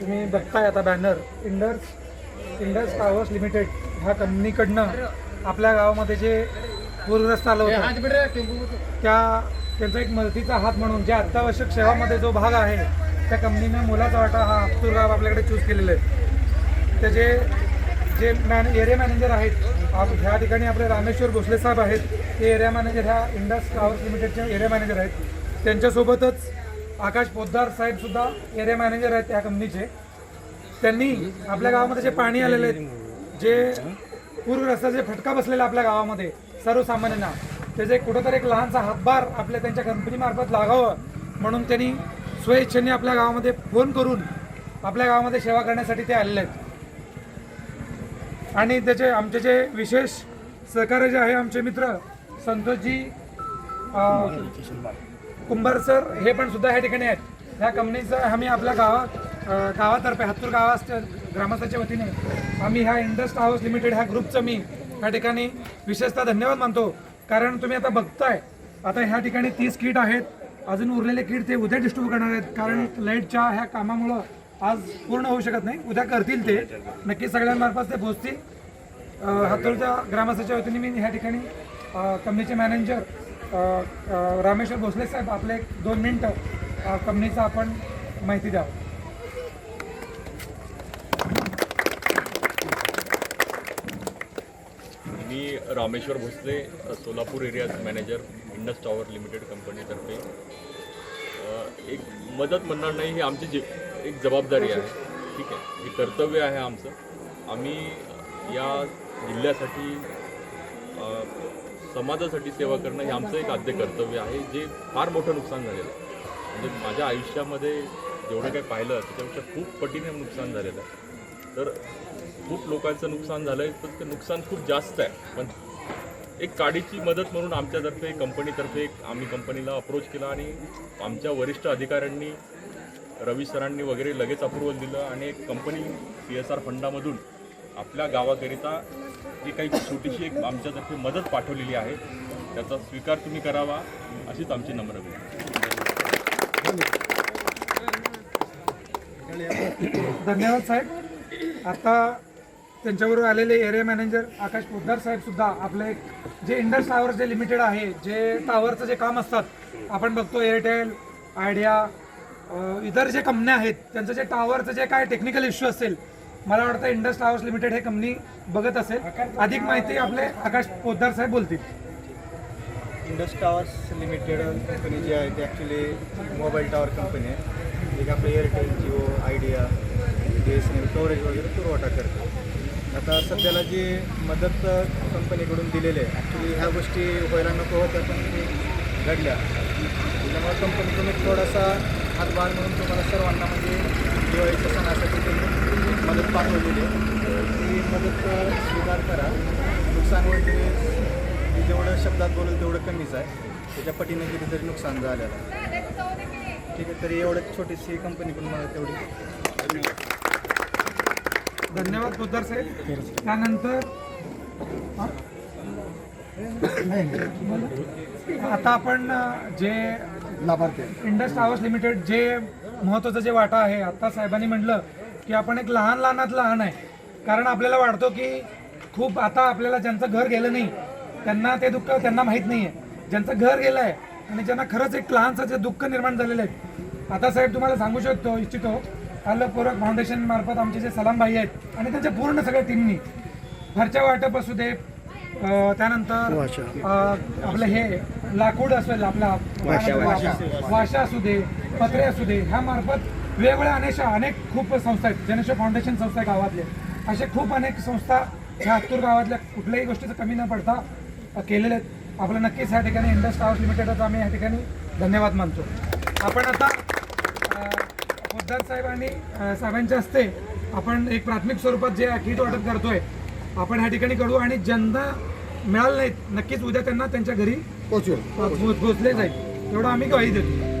तुम्ही बघताय आता बॅनर इंडर्स इंडस टावर्स लिमिटेड ह्या कंपनीकडनं आपल्या गावामध्ये जे पूरग्रस्त आलं होतं त्या त्यांचा एक मदतीचा हात म्हणून जे अत्यावश्यक सेवामध्ये जो भाग आहे त्या कंपनीनं मोलाचा वाटा हा गाव आपल्याकडे चूज केलेला आहे त्याचे जे मॅन एरिया मॅनेजर आहेत आप- ह्या ठिकाणी आपले रामेश्वर भोसले साहेब आहेत ते एरिया मॅनेजर ह्या इंडस टावर्स लिमिटेडचे एरिया मॅनेजर आहेत. त्यांच्यासोबतच आकाश पोद्दार साहेब सुद्धा एरिया मॅनेजर आहेत त्या कंपनीचे. त्यांनी आपल्या गावामध्ये जे पाणी आलेले आहेत जे पूरग्रस्ताचे फटका बसलेला आपल्या गावामध्ये सर्वसामान्यांना त्याचे एक कुठंतरी एक लहानसा हातभार आपल्या त्यांच्या कंपनीमार्फत लागावं म्हणून त्यांनी स्वेच्छेने आपल्या गावामध्ये फोन करून आपल्या गावामध्ये सेवा करण्यासाठी ते आलेले आहेत. आणि त्याचे आमचे जे विशेष सहकार्य जे आहे आमचे मित्र संतोषजी कुंभार सर हे पण सुद्धा ह्या ठिकाणी आहेत. ह्या कंपनीचं आम्ही आपल्या गावात गावातर्फे हत्तूर गावात ग्रामस्थाच्या वतीने आम्ही ह्या इंडस्ट हाऊस लिमिटेड ह्या ग्रुपचं मी ह्या ठिकाणी विशेषतः धन्यवाद मानतो. कारण तुम्ही आता बघताय आता ह्या ठिकाणी तीस किट आहेत अजून उरलेले किट ते उद्या डिस्ट्रीब्यूट करणार आहेत. कारण लाईटच्या ह्या कामामुळं आज पूर्ण होऊ शकत नाही उद्या करतील ते. नक्की सगळ्यांमार्फत ते पोहोचतील. अ, ग्रामस्थाच्या वतीने मी ह्या ठिकाणी कंपनीचे मॅनेजर रामेश्वर भोसले साहेब आपले एक दोन मिनटं कंपनीचा कंपनीचं आपण माहिती द्यावं मी Rameshwar Bhosale Solapur areas manager Indus tower limited कंपनीतर्फे. एक मदत म्हणणार नाही ही आमची जी एक जबाबदारी आहे. ठीक आहे हे कर्तव्य आहे आमचं. आम्ही या जिल्ह्यासाठी समाजासाठी सेवा करणं हे आमचं एक आद्य कर्तव्य आहे जे फार मोठं नुकसान झालेलं आहे. म्हणजे माझ्या आयुष्यामध्ये जेवढं काही पाहिलं त्याच्यापेक्षा खूप पटीने नुकसान झालेलं आहे. तर खूप लोकांचं नुकसान झालं आहे पण ते नुकसान खूप जास्त आहे. पण एक काडीची मदत म्हणून आमच्यातर्फे कंपनीतर्फे एक आम्ही कंपनीला अप्रोच केला आणि आमच्या वरिष्ठ अधिकाऱ्यांनी रवी सरांनी वगैरे लगेच अप्रुव्हल दिलं आणि एक कंपनी सी एस आर फंडामधून आपल्या गावाकरिता जी काही छोटीशी एक आमच्यातर्फे मदत पाठवलेली आहे त्याचा स्वीकार तुम्ही करावा अशीच आमची नम्र विनंती. धन्यवाद साहेब. आता त्यांच्याबरोबर आलेले एरिया मॅनेजर आकाश पोद्दार साहेब सुद्धा आपले एक जे इंडस टावर्स जे लिमिटेड आहे जे टावरचं जे काम असतात आपण बघतो एअरटेल आयडिया इतर जे कंपन्या आहेत त्यांचं जे टावरचं जे काय टेक्निकल इश्यू असेल मला वाटतं इंडस टावर्स लिमिटेड हे कंपनी बघत असेल. अधिक माहिती आपले आकाश पोद्दार साहेब बोलतील. इंडस टावर्स लिमिटेड कंपनी जी आहे ती ॲक्च्युली मोबाईल टावर कंपनी आहे. एक आपलं Airtel Jio Idea B S N L coverage वगैरे पुरवठा करते आता सध्याला जी मदत कंपनीकडून दिलेली आहे ॲक्च्युली ह्या गोष्टी व्हायला नको होत्या पण घडल्या. त्याच्यामुळे कंपनीतून एक थोडासा हातभार म्हणून तुम्हाला सर्वांना म्हणजे दिवाळीच्या सणासाठी तुम्ही मदत पाठवलेली आहे. ती मदत स्वीकार करा. नुकसान वगैरे मी जेवढं शब्दात बोलेल तेवढं कमीच आहे. त्याच्या पटीने कितीतरी नुकसान झालेलं आहे. ठीक आहे तरी एवढं छोटीशी कंपनीकडून मला तेवढी धन्यवाद. पोद्दार साहेब. त्यानंतर? आता आपण जे लाभार्थी इंडस टावर्स लिमिटेड जे महत्वाचं जे वाटा आहे आता साहेबांनी म्हटलं की आपण एक लहान लहानात लहान आहे. कारण आपल्याला वाटतो की खूप आता आपल्याला ज्यांचं घर गेलं नाही त्यांना ते दुःख त्यांना माहीत नाही आहे ज्यांचं घर गेलं आहे आणि ज्यांना खरंच एक लहानचं जे दुःख निर्माण झालेलं आहे. आता साहेब तुम्हाला सांगू शकतो इच्छितो. पूरक फाउंडेशन मार्फत आमचे जे सलाम भाई आहेत आणि त्यांच्या पूर्ण सगळ्या टीमनी घरच्या वाटप असू दे त्यानंतर आपलं हे लाकूड असेल आपला वाशा असू दे पत्रे असू दे ह्या मार्फत वेगवेगळ्या अनेक अनेक खूप संस्था आहेत. जनशो फाउंडेशन संस्था आहे गावातले असे खूप अनेक संस्था ह्या हत्तूर गावातल्या कुठल्याही गोष्टीचं कमी न पडता केलेले आहेत. आपलं नक्कीच ह्या ठिकाणी इंडस टावर्स लिमिटेडचा आम्ही ह्या ठिकाणी धन्यवाद मानतो. आपण आता पोद्दार साहेब आणि अं, साहेबांच्या हस्ते आपण एक प्राथमिक स्वरूपात जे किट वाटप करतोय आपण ह्या ठिकाणी करू आणि ज्यांना मिळालं नाहीत नक्कीच उद्या त्यांना त्यांच्या घरी पोहोचवेल. पोहोचले जाईल. एवढं आम्ही ग्वाही देतो.